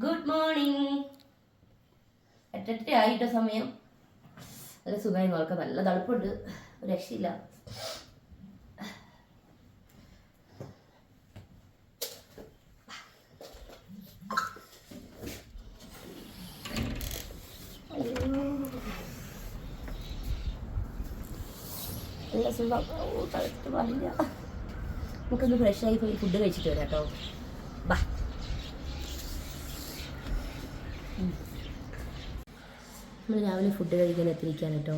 Good morning എട്ടെട്ടര ആയിട്ട സമയം. നല്ല സുഖമായി നോക്കാം. നല്ല തണുപ്പുണ്ട്. രക്ഷയില്ല. നല്ല സുഖം. തണുത്തിട്ട് ഫ്രഷായി പോയി ഫുഡ് കഴിച്ചിട്ട് വരാം കേട്ടോ ബാ. നമ്മൾ രാവിലെ ഫുഡ് കഴിക്കാൻ എത്തിയിരിക്കാൻ കേട്ടോ.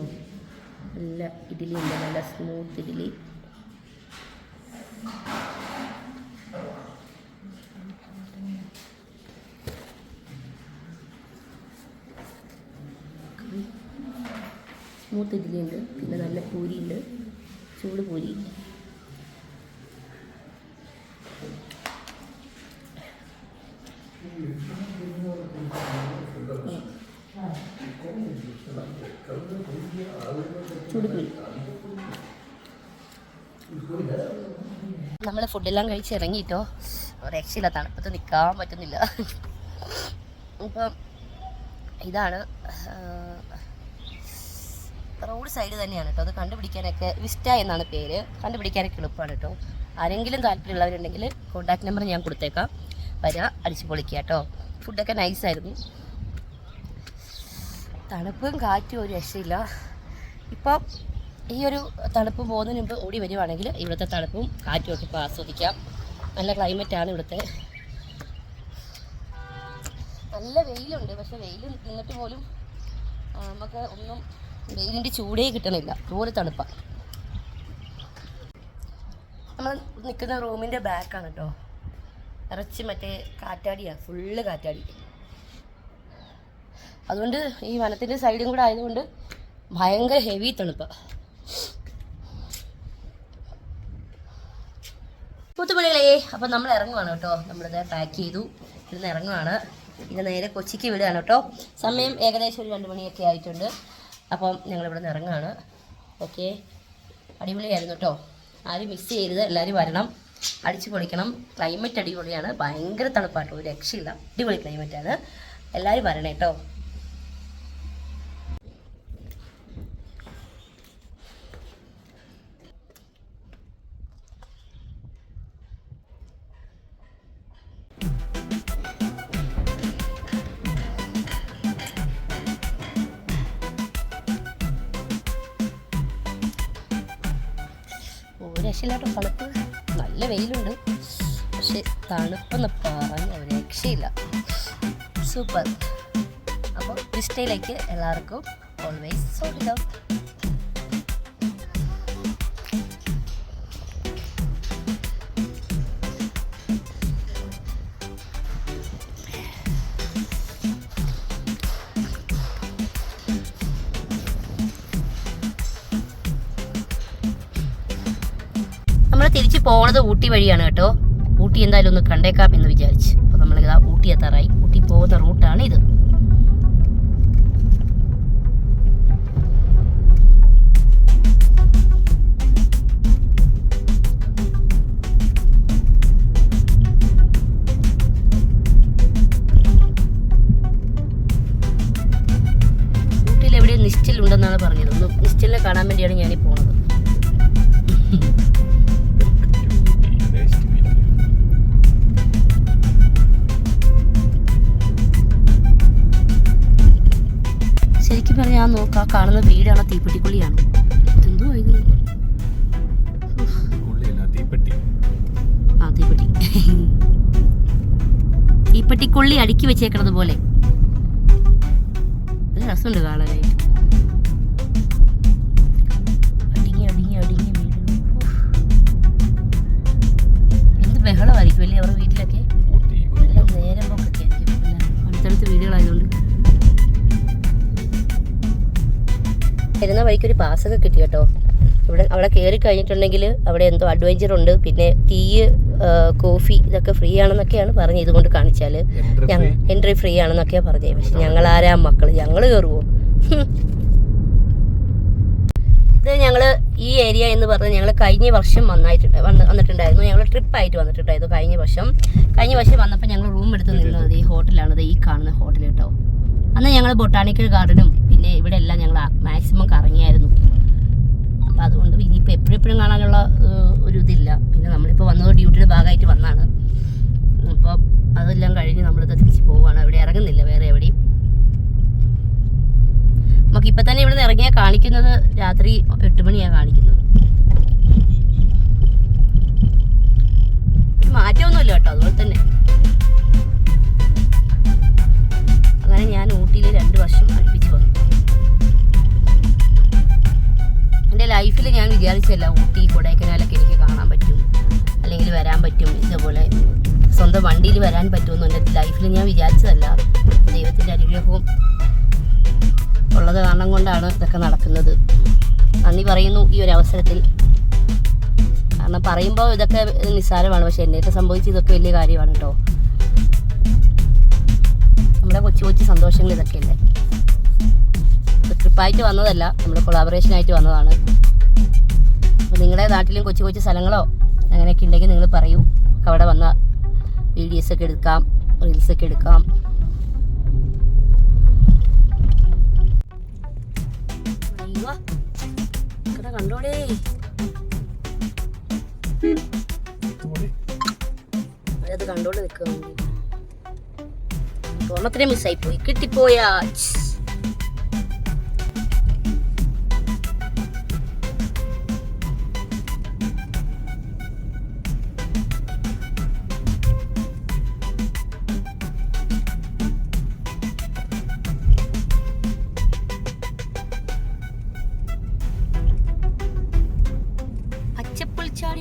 നല്ല ഇഡ്ഡലി ഉണ്ട് നല്ല സ്മൂത്ത് ഇഡ്ഡലി. സ്മൂത്ത് ഇഡ്ഡലി ഉണ്ട് പിന്നെ നല്ല പൂരി ഉണ്ട് ചൂട് പൂരി. നമ്മൾ ഫുഡെല്ലാം കഴിച്ച് ഇറങ്ങിയിട്ടോ രക്ഷയില്ല തണുപ്പത്ത് നിൽക്കാൻ പറ്റുന്നില്ല. ഇപ്പം ഇതാണ് റോഡ് സൈഡ് തന്നെയാണ് കേട്ടോ. അത് കണ്ടുപിടിക്കാനൊക്കെ വിസ്റ്റ എന്നാണ് പേര്. കണ്ടുപിടിക്കാനൊക്കെ എളുപ്പമാണ് കേട്ടോ. ആരെങ്കിലും താല്പര്യമുള്ളവരുണ്ടെങ്കിൽ കോൺടാക്ട് നമ്പർ ഞാൻ കൊടുത്തേക്കാം. വരാം അടിച്ചു പൊളിക്കുക കേട്ടോ ഫുഡൊക്കെ നൈസായിരുന്നു തണുപ്പും കാറ്റും ഒരു രക്ഷയില്ല. ഇപ്പം ഈ ഒരു തണുപ്പ് പോകുന്നതിന് മുമ്പ് ഓടി വരുവാണെങ്കിൽ ഇവിടുത്തെ തണുപ്പും കാറ്റും ഒക്കെ ഇപ്പോൾ ആസ്വദിക്കാം. നല്ല ക്ലൈമറ്റാണ് ഇവിടുത്തെ. നല്ല വെയിലുണ്ട് പക്ഷെ വെയിൽ നിന്നിട്ട് പോലും നമുക്ക് ഒന്നും വെയിലിന്റെ ചൂടേ കിട്ടണില്ല. അതുപോലെ തണുപ്പാണ് നമ്മൾ നിൽക്കുന്ന റൂമിന്റെ ബാക്കാണ് കേട്ടോ ഇറച്ചി മറ്റേ കാറ്റാടിയാണ് ഫുള്ള് കാറ്റാടി. അതുകൊണ്ട് ഈ വനത്തിന്റെ സൈഡും കൂടെ ആയതുകൊണ്ട് ഭയങ്കര ഹെവി തണുപ്പ്. കൂത്തുപള്ളികളെ അപ്പം നമ്മൾ ഇറങ്ങുവാണ് കേട്ടോ. നമ്മളിത് പാക്ക് ചെയ്തു. ഇവിടുന്ന് ഇറങ്ങുവാണ്. ഇത് നേരെ കൊച്ചിക്ക് വിടുകയാണ് കേട്ടോ. സമയം ഏകദേശം ഒരു രണ്ട് മണിയൊക്കെ ആയിട്ടുണ്ട്. അപ്പം ഞങ്ങൾ ഇവിടെ നിന്ന് ഇറങ്ങുകയാണ് ഓക്കെ അടിപൊളിയായിരുന്നു കേട്ടോ. ആരും മിസ് ചെയ്യരുത്. എല്ലാവരും വരണം. അടിച്ചു പൊളിക്കണം. ക്ലൈമറ്റ് അടിപൊളിയാണ്. ഭയങ്കര തണുപ്പാട്ടോ ഒരു രക്ഷയില്ല. അടിപൊളി ക്ലൈമറ്റാണ് എല്ലാവരും വരണേ കേട്ടോ. ഒരു തണുപ്പ്. നല്ല വെയിലുണ്ട്. പക്ഷെ തണുപ്പെന്ന് പറഞ്ഞ ഒരു രക്ഷയില്ല. സൂപ്പർ. അപ്പോൾ ഇഷ്ടയിലേക്ക് എല്ലാവർക്കും ഓൾവേസ് സ്വാഗതം. നമ്മൾ തിരിച്ച് പോണത് ഊട്ടി വഴിയാണ് കേട്ടോ. ഊട്ടി എന്തായാലും ഒന്ന് കണ്ടേക്കാം എന്ന് വിചാരിച്ച്. അപ്പോൾ നമ്മൾ ഇതാ ഊട്ടി എത്താറായി. ഊട്ടി പോകുന്ന റൂട്ടാണ് ഇത്. ശരിക്കും പറഞ്ഞാൽ ഞാൻ നോക്കാം. കാണുന്ന വീടാണ് തീപ്പെട്ടിക്കുള്ളിയാണ്. എന്തോ ഇത്? ആ തീപ്പെട്ടി. തീപ്പെട്ടിക്കുള്ളി അടുക്കി വെച്ചേക്കണത് പോലെ രസമുണ്ട് കാണാനായിട്ട്. ഒരു പാസ്സൊക്കെ കിട്ടി കേട്ടോ. ഇവിടെ അവിടെ കയറി കഴിഞ്ഞിട്ടുണ്ടെങ്കിൽ അവിടെ എന്തോ അഡ്വഞ്ചർ ഉണ്ട്. പിന്നെ ടീ കോഫി ഇതൊക്കെ ഫ്രീ ആണെന്നൊക്കെയാണ് പറഞ്ഞത് ഇതുകൊണ്ട് കാണിച്ചാൽ. എൻട്രി ഫ്രീ ആണെന്നൊക്കെയാണ് പറഞ്ഞത്. പക്ഷെ ഞങ്ങൾ ആരാ മക്കൾ ഞങ്ങൾ കയറുമോ ഇത് ഞങ്ങൾ ഈ ഏരിയ എന്ന് പറഞ്ഞാൽ ഞങ്ങൾ കഴിഞ്ഞ വർഷം വന്നായിട്ടുണ്ട്. വന്ന് വന്നിട്ടുണ്ടായിരുന്നു. ഞങ്ങൾ ട്രിപ്പായിട്ട് വന്നിട്ടുണ്ടായിരുന്നു കഴിഞ്ഞ വർഷം. കഴിഞ്ഞ വർഷം വന്നപ്പോൾ ഞങ്ങൾ റൂം എടുത്ത് നിന്നത് ഈ ഹോട്ടലാണത് ഈ കാണുന്ന ഹോട്ടൽ കേട്ടോ. അന്ന് ഞങ്ങൾ ബൊട്ടാണിക്കൽ ഗാർഡനും പിന്നെ ഇവിടെ എല്ലാം ഞങ്ങൾ മാക്സിമം കറങ്ങിയായിരുന്നു ഭാഗമായിട്ട് വന്നാണ്. അപ്പോൾ അതെല്ലാം കഴിഞ്ഞ് നമ്മളിത് തിരിച്ച് പോവുകയാണ് അവിടെ ഇറങ്ങുന്നില്ല വേറെ എവിടെയും. നമുക്ക് ഇപ്പം തന്നെ ഇവിടെ നിന്ന് ഇറങ്ങിയാൽ കാണിക്കുന്നത് രാത്രി എട്ട് മണിയാണ് കാണിക്കുന്നത്. മാറ്റമൊന്നുമില്ല കേട്ടോ അതുപോലെ തന്നെ. അങ്ങനെ ഞാൻ ഊട്ടിയിൽ രണ്ട് വർഷം അടുപ്പിച്ച് വന്നു. എന്റെ ലൈഫിൽ ഞാൻ വിചാരിച്ചല്ല ഊട്ടി കൊടൈക്കനാലൊക്കെ എനിക്ക് വരാൻ പറ്റും. ഇതേപോലെ സ്വന്തം വണ്ടിയിൽ വരാൻ പറ്റുമെന്ന് എന്റെ ലൈഫിൽ ഞാൻ വിചാരിച്ചതല്ല. ദൈവത്തിന്റെ അനുഗ്രഹവും ഉള്ളത് കാരണം കൊണ്ടാണ് ഇതൊക്കെ നടക്കുന്നത്. നന്ദി പറയുന്നു ഈ ഒരു അവസരത്തിൽ. കാരണം പറയുമ്പോൾ ഇതൊക്കെ നിസ്സാരമാണ്. പക്ഷെ എന്നെയൊക്കെ സംഭവിച്ച് ഇതൊക്കെ വലിയ കാര്യമാണ് കേട്ടോ. നമ്മുടെ കൊച്ചു കൊച്ചു സന്തോഷങ്ങൾ ഇതൊക്കെയല്ലേ? ഇത് ട്രിപ്പായിട്ട് വന്നതല്ല. നമ്മുടെ കൊളാബറേഷനായിട്ട് വന്നതാണ്. അപ്പോൾ നിങ്ങളുടെ നാട്ടിലും കൊച്ചു കൊച്ചു സ്ഥലങ്ങളോ അങ്ങനെയൊക്കെ ഉണ്ടെങ്കിൽ നിങ്ങൾ പറയൂ. അവിടെ വന്ന വീഡിയോസ് ഒക്കെ എടുക്കാം റീൽസ് ഒക്കെ എടുക്കാം. കണ്ടോടേ അത് ഓണത്തിന് മിസ്സായി പോയി. കിട്ടിപ്പോയാ.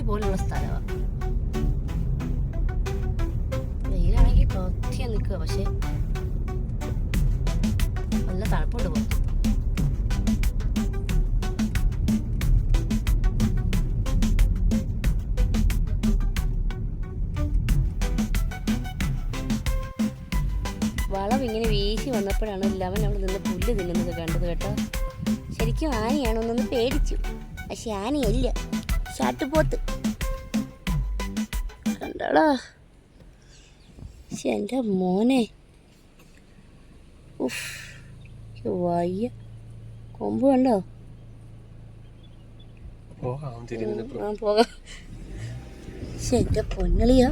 പോലുള്ള സ്ഥലമാണ് വെയിലാണെങ്കിൽ കത്തിയാ നിൽക്കുക പക്ഷെ നല്ല തണുപ്പുണ്ട് പുറത്ത്. വളം ഇങ്ങനെ വീശി വന്നപ്പോഴാണ് ലവൻ അവിടെ നിന്ന് പുല്ല് തിന്നുന്നത് കണ്ടത് കേട്ടോ. ശരിക്കും ആനയാണ് ഒന്നൊന്ന് പേടിച്ചു. പക്ഷെ ആനയല്ല. ഷാട്ടുപോത്ത് കണ്ടോടാ. പക്ഷെ എന്റെ മോനെ. ഉഫ് വയ്യ. കൊമ്പ് കണ്ടോ? പോകാം പോകാം. എന്റെ പൊന്നളിയാ.